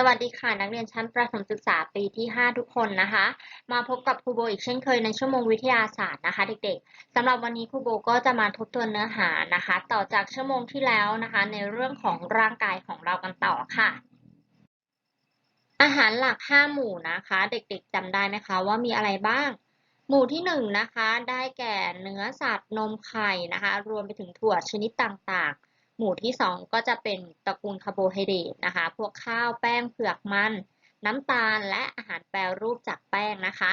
สวัสดีค่ะ นักเรียนชั้นประถมศึกษาปีที่ 5 ทุกคนนะคะ มาพบกับครูโบอีกเช่นเคยในชั่วโมงวิทยาศาสตร์นะคะ เด็กๆสำหรับวันนี้ครูโบก็จะมาทบทวนเนื้อหานะคะ ต่อจากชั่วโมงที่แล้วนะคะ ในเรื่องของร่างกายของเรากันต่อค่ะ อาหารหลัก 5 หมู่นะคะ เด็กๆจำได้ไหมคะว่ามีอะไรบ้าง หมู่ที่1นะคะได้แก่เนื้อสัตว์นมไข่นะคะ รวมไปถึงถั่วชนิดต่างๆ หมู่ที่ 2 ก็จะเป็นตระกูลคาร์โบไฮเดรตนะคะ พวกข้าวแป้งเผือกมัน น้ำตาลและอาหารแปรรูปจากแป้งนะคะ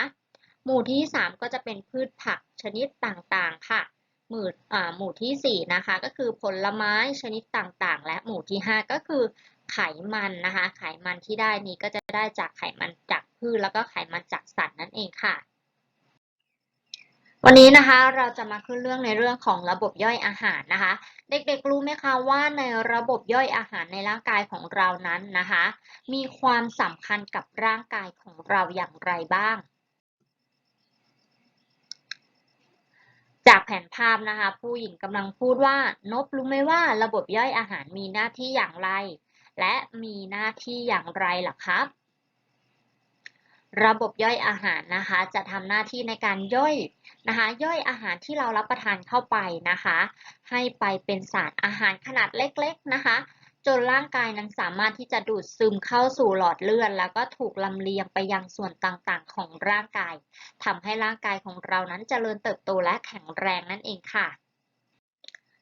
หมู่ที่ 3 ก็จะเป็นพืชผักชนิดต่างๆค่ะ หมู่หมู่ที่ 4 นะคะ ก็คือผลไม้ชนิดต่างๆ และหมู่ที่ 5 ก็คือไขมันนะคะ ไขมันที่ได้นี้ก็จะได้จากไขมันจากพืชแล้วก็ไขมันจากสัตว์นั่นเองค่ะ วันนี้นะคะเราจะมาขึ้นเรื่องในเรื่องของระบบย่อยอาหารนะคะ เด็กๆรู้ไหมคะว่าในระบบย่อยอาหารในร่างกายของเรานั้นนะคะ มีความสำคัญกับร่างกายของเราอย่างไรบ้าง จากแผนภาพนะคะ ผู้หญิงกำลังพูดว่านบรู้ไหมว่าระบบย่อยอาหารมีหน้าที่อย่างไร และมีหน้าที่อย่างไรล่ะครับ ระบบย่อยอาหารนะคะ จะทำหน้าที่ในการย่อยนะคะ ย่อยอาหารที่เรารับประทานเข้าไปนะคะ ให้ไปเป็นสารอาหารขนาดเล็ก ๆนะคะ จนร่างกายนั้นสามารถที่จะดูดซึมเข้าสู่หลอดเลือดแล้วก็ถูกลำเลียงไปยังส่วนต่างๆ ของร่างกายทำให้ร่างกายของเรานั้นเจริญเติบโตและแข็งแรงนั่นเองค่ะ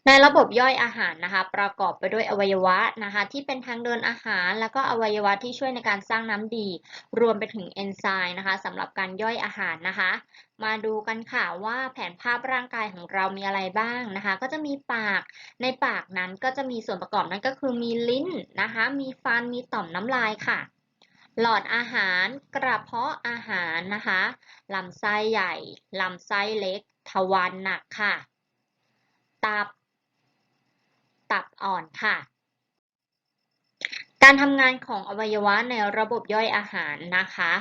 ในระบบย่อยอาหารนะคะ ประกอบไปด้วยอวัยวะนะคะ ที่เป็นทางเดินอาหาร แล้วก็อวัยวะที่ช่วยในการสร้างน้ำดี รวมไปถึงเอนไซม์นะคะสำหรับการย่อยอาหารนะคะ มาดูกันค่ะว่าแผนภาพร่างกายของเรามีอะไรบ้างนะคะ ก็จะมีปากในปากนั้นก็จะมีส่วนประกอบนั้นก็คือมีลิ้นนะคะ มีฟันมีต่อมน้ำลายค่ะ หลอดอาหารกระเพาะอาหารนะคะลำไส้ใหญ่ลำไส้เล็ก ทวารหนักค่ะ ตับ ตับอ่อนค่ะ การทำงานของอวัยวะในระบบย่อยอาหารนะคะ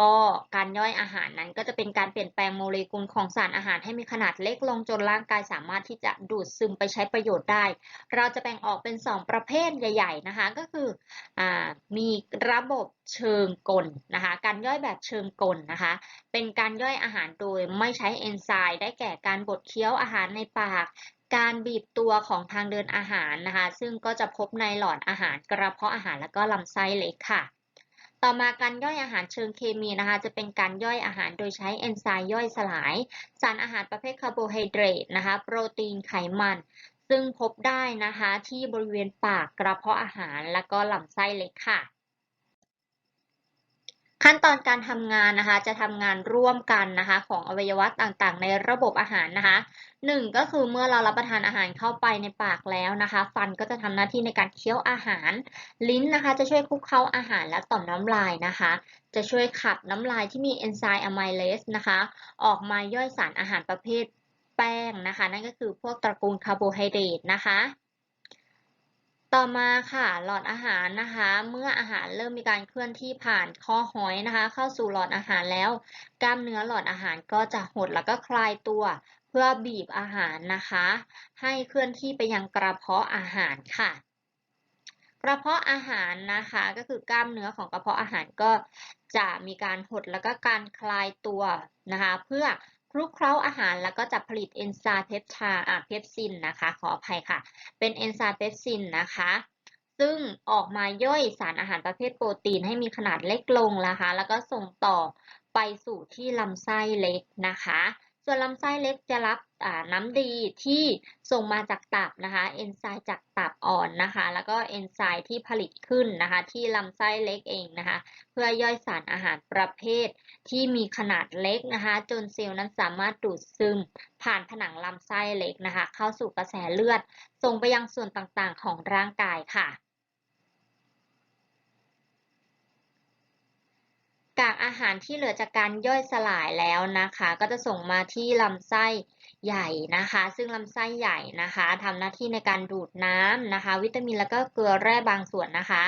ก็การย่อยอาหารนั้นก็จะเป็นการเปลี่ยนแปลงโมเลกุลของสารอาหารให้มีขนาดเล็กลงจนร่างกายสามารถที่จะดูดซึมไปใช้ประโยชน์ได้ เราจะแบ่งออกเป็น 2 ประเภทใหญ่ ๆนะคะ ก็คืออมีระบบเชิงกลนะคะ การย่อยแบบเชิงกลนะคะ เป็นการย่อยอาหารโดยไม่ใช้เอนไซม์ได้แก่การบดเคี้ยวอาหารในปาก การบีบตัวของทางเดินอาหารนะคะ ซึ่งก็จะพบในหลอดอาหารกระเพาะอาหารและก็ลำไส้เล็กค่ะ ต่อมาการย่อยอาหารเชิงเคมีนะคะ จะเป็นการย่อยอาหารโดยใช้เอนไซม์ย่อยสลาย สารอาหารประเภทคาร์โบไฮเดรตนะคะ โปรตีนไขมัน ซึ่งพบได้นะคะที่บริเวณปากกระเพาะอาหารและก็ลำไส้เล็กค่ะ ขั้นตอนการทำงานนะคะ จะทำงานร่วมกันนะคะ ของอวัยวะต่างๆ ในระบบอาหารนะคะหนึ่งก็คือเมื่อเรารับประทานอาหารเข้าไปในปากแล้วนะคะ ฟันก็จะทำหน้าที่ในการเคี้ยวอาหาร ลิ้นนะคะจะช่วยคลุกเคล้าอาหารและต่อมน้ำลายนะคะ จะช่วยขับน้ำลายที่มีเอนไซม์อะไมเลสนะคะ ออกมาย่อยสารอาหารประเภทแป้งนะคะ นั่นก็คือพวกตระกูลคาร์โบไฮเดรตนะคะ ต่อมาค่ะหลอดอาหารนะคะ เมื่ออาหารเริ่มมีการเคลื่อนที่ผ่านคอหอยนะคะ เข้าสู่หลอดอาหารแล้ว กล้ามเนื้อหลอดอาหารก็จะหดแล้วก็คลายตัว เพื่อบีบอาหารนะคะ ให้เคลื่อนที่ไปยังกระเพาะอาหารค่ะ กระเพาะอาหารนะคะก็คือกล้ามเนื้อของกระเพาะอาหารก็จะมีการหดแล้วก็การคลายตัวนะคะ เพื่อ คลุกเคล้าอาหารแล้วก็จะผลิตเอนไซม์เพปไทด์อะเพปซินนะคะ ขออภัยค่ะ เป็นเอนไซม์เพปซินนะคะซึ่งออกมาย่อยสารอาหารประเภทโปรตีนให้มีขนาดเล็กลงนะคะ แล้วก็ส่งต่อไปสู่ที่ลำไส้เล็กนะคะ ส่วนลำไส้เล็กจะรับน้ำดีที่ส่งมาจากตับนะคะ เอนไซม์จากตับอ่อนนะคะ แล้วก็เอนไซม์ที่ผลิตขึ้นนะคะ ที่ลำไส้เล็กเองนะคะ เพื่อย่อยสารอาหารประเภทที่มีขนาดเล็กนะคะ จนเซลล์นั้นสามารถดูดซึม ผ่านผนังลำไส้เล็กนะคะ เข้าสู่กระแสเลือด ส่งไปยังส่วนต่างๆของร่างกายค่ะ กากอาหารที่เหลือจากการย่อยสลายแล้วนะคะ ก็จะส่งมาที่ลำไส้ใหญ่นะคะ ซึ่งลำไส้ใหญ่นะคะทำหน้าที่ในการดูดน้ำนะคะ วิตามินแล้วก็เกลือแร่บางส่วนนะคะ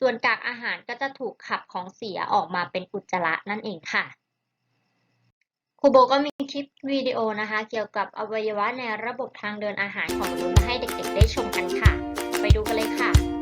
ส่วนกากอาหารก็จะถูกขับของเสียออกมาเป็นอุจจาระนั่นเองค่ะครูโบก็มีคลิปวิดีโอนะคะ เกี่ยวกับอวัยวะในระบบทางเดินอาหารของมนุษย์มาให้เด็กๆได้ชมกันค่ะ ไปดูกันเลยค่ะ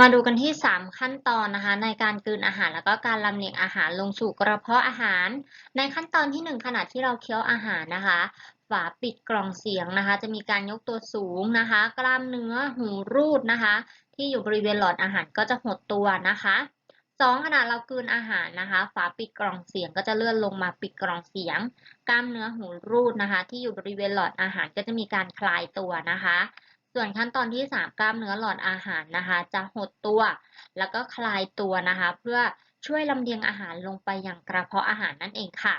มาดูกันที่ 3 ขั้นตอนนะคะ ในการกลืนอาหารแล้วก็การลำเลียงอาหารลงสู่กระเพาะอาหาร ในขั้นตอนที่ 1 ขณะที่เราเคี้ยวอาหารนะคะ ฝาปิดกล่องเสียงนะคะ จะมีการยกตัวสูงนะคะ กล้ามเนื้อหูรูดนะคะ ที่อยู่บริเวณหลอดอาหารก็จะหดตัวนะคะสองขณะเรากลืนอาหารนะคะ ฝาปิดกล่องเสียงก็จะเลื่อนลงมาปิดกล่องเสียง กล้ามเนื้อหูรูดนะคะ ที่อยู่บริเวณหลอดอาหารก็จะมีการคลายตัวนะคะ ส่วนขั้นตอนที่ 3 กล้ามเนื้อหลอดอาหารนะคะ จะหดตัว แล้วก็คลายตัวนะคะ เพื่อช่วยลำเลียงอาหารลงไปยังกระเพาะอาหารนั่นเองค่ะ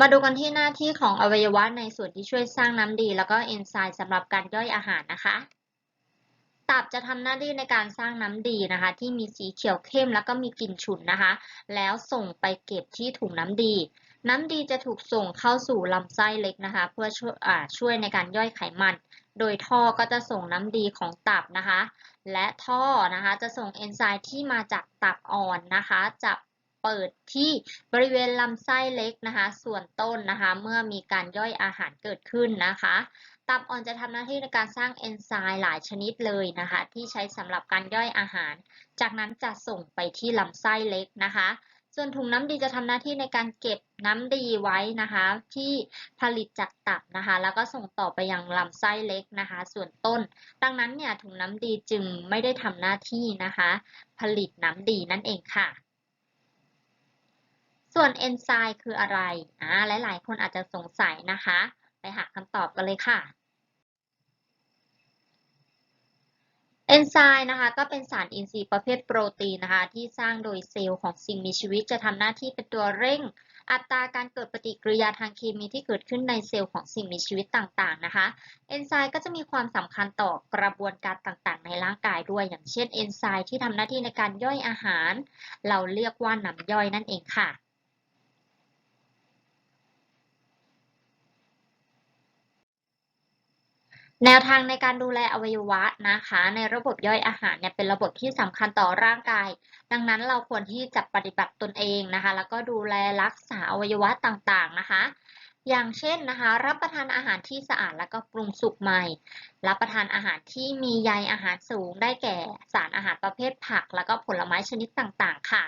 มาดูกันที่หน้าที่ของอวัยวะในส่วนที่ช่วยสร้างน้ำดี แล้วก็เอนไซม์สำหรับการย่อยอาหารนะคะ ตับจะทำหน้าที่ในการสร้างน้ำดีนะคะ ที่มีสีเขียวเข้มแล้วก็มีกลิ่นฉุนนะคะ แล้วส่งไปเก็บที่ถุงน้ำดีน้ำดีจะถูกส่งเข้าสู่ลำไส้เล็กนะคะ เพื่อช่วยช่วยในการย่อยไขมัน โดยท่อก็จะส่งน้ำดีของตับนะคะ และท่อนะคะจะส่งเอนไซม์ที่มาจากตับอ่อนนะคะ จะเปิดที่บริเวณลำไส้เล็กนะคะ ส่วนต้นนะคะ เมื่อมีการย่อยอาหารเกิดขึ้นนะคะ ตับอ่อนจะทำหน้าที่ในการสร้างเอนไซม์หลายชนิดเลยนะคะ ที่ใช้สำหรับการย่อยอาหาร จากนั้นจะส่งไปที่ลำไส้เล็กนะคะ ส่วนถุงน้ำดีจะทำหน้าที่ในการเก็บน้ำดีไว้นะคะ ที่ผลิตจากตับนะคะ แล้วก็ส่งต่อไปยังลำไส้เล็กนะคะ ส่วนต้น ดังนั้นเนี่ยถุงน้ำดีจึงไม่ได้ทำหน้าที่นะคะ ผลิตน้ำดีนั่นเองค่ะส่วนเอนไซม์คืออะไรอ่าหลาย ๆ คนอาจจะสงสัยนะคะ ไปหาคำตอบกันเลยค่ะ อนไซม์นะคะก็เป็นสารอินทรีย์ประเภทโปรตีนนะคะที่สร้างโดยเซลล์ของสิ่งมีชีวิตจะทำหน้าที่เป็นตัวเร่ง อัตราการเกิดปฏิกิริยาทางเคมีที่เกิดขึ้นในเซลล์ของสิ่งมีชีวิตต่างๆนะคะ เอนไซม์ก็จะมีความสำคัญต่อกระบวนการต่างๆ ในร่างกายด้วย อย่างเช่นเอนไซม์ที่ทำหน้าที่ในการย่อยอาหาร เราเรียกว่าน้ำย่อยนั่นเองค่ะ แนวทางในการดูแลอวัยวะนะคะ ในระบบย่อยอาหารเนี่ยเป็นระบบที่สำคัญต่อร่างกาย ดังนั้นเราควรที่จะปฏิบัติตนเองนะคะ แล้วก็ดูแลรักษาอวัยวะต่างๆนะคะ อย่างเช่นนะคะ รับประทานอาหารที่สะอาดแล้วก็ปรุงสุกใหม่ รับประทานอาหารที่มีใยอาหารสูง ได้แก่สารอาหารประเภทผัก แล้วก็ผลไม้ชนิดต่างๆ ค่ะ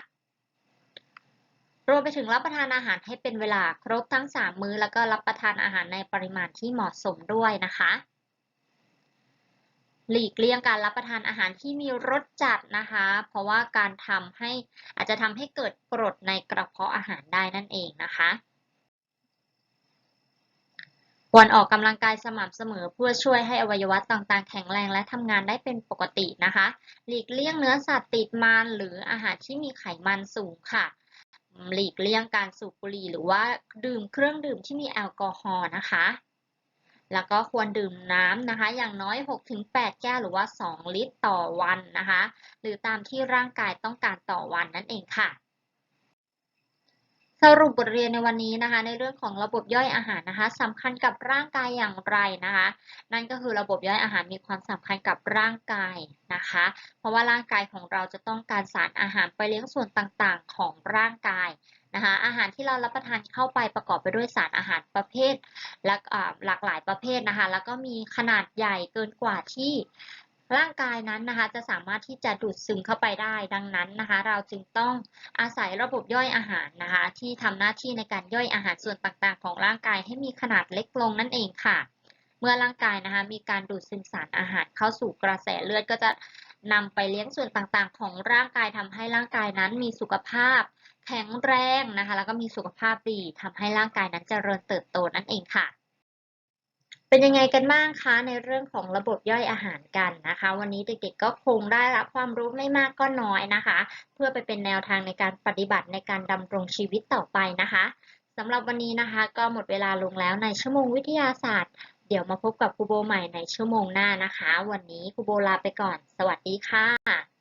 รวมไปถึงรับประทานอาหารให้เป็นเวลาครบทั้ง 3 มื้อ แล้วก็รับประทานอาหารในปริมาณที่เหมาะสมด้วยนะคะ หลีกเลี่ยงการรับประทานอาหารที่มีรสจัดนะคะ เพราะว่าการทำให้อาจจะทำให้เกิดกรดในกระเพาะอาหารได้นั่นเองนะคะควรออกกำลังกายสม่ำเสมอเพื่อช่วยให้อวัยวะต่างๆ แข็งแรงและทำงานได้เป็นปกตินะคะ หลีกเลี่ยงเนื้อสัตว์ติดมันหรืออาหารที่มีไขมันสูงค่ะ หลีกเลี่ยงการสูบบุหรี่หรือว่าดื่มเครื่องดื่มที่มีแอลกอฮอล์นะคะ แล้วก็ควรดื่มน้ำนะคะ อย่างน้อย 6-8 แก้วหรือว่า 2 ลิตรต่อวันนะคะ หรือตามที่ร่างกายต้องการต่อวันนั่นเองค่ะ สรุปบทเรียนในวันนี้นะคะ ในเรื่องของระบบย่อยอาหารนะคะสำคัญกับร่างกายอย่างไรนะคะ นั่นก็คือระบบย่อยอาหารมีความสำคัญกับร่างกายนะคะ เพราะว่าร่างกายของเราจะต้องการสารอาหารไปเลี้ยงส่วนต่างๆ ของร่างกายนะคะอาหารที่เรารับประทานเข้าไปประกอบไปด้วยสารอาหารประเภทและหลากหลายประเภทนะคะ แล้วก็มีขนาดใหญ่เกินกว่าที่ ร่างกายนั้นนะคะจะสามารถที่จะดูดซึมเข้าไปได้ดังนั้นนะคะ เราจึงต้องอาศัยระบบย่อยอาหารนะคะ ที่ทำหน้าที่ในการย่อยอาหารส่วนต่างๆ ของร่างกายให้มีขนาดเล็กลงนั่นเองค่ะ เมื่อร่างกายนะคะมีการดูดซึมสารอาหารเข้าสู่กระแสเลือดก็จะนำไปเลี้ยงส่วนต่างๆ ของร่างกายทำให้ร่างกายนั้นมีสุขภาพ แข็งแรงนะคะ แล้วก็มีสุขภาพดีทำให้ร่างกายนั้นเจริญเติบโตนั่นเองค่ะ เป็นยังไงกันบ้างคะในเรื่องของระบบย่อยอาหารกันนะคะ วันนี้เด็กๆก็คงได้รับความรู้ไม่มากก็น้อยนะคะ เพื่อไปเป็นแนวทางในการปฏิบัติในการดำรงชีวิตต่อไปนะคะสำหรับวันนี้นะคะ ก็หมดเวลาลงแล้วในชั่วโมงวิทยาศาสตร์ เดี๋ยวมาพบกับครูโบใหม่ในชั่วโมงหน้านะคะ วันนี้ครูโบลาไปก่อน สวัสดีค่ะ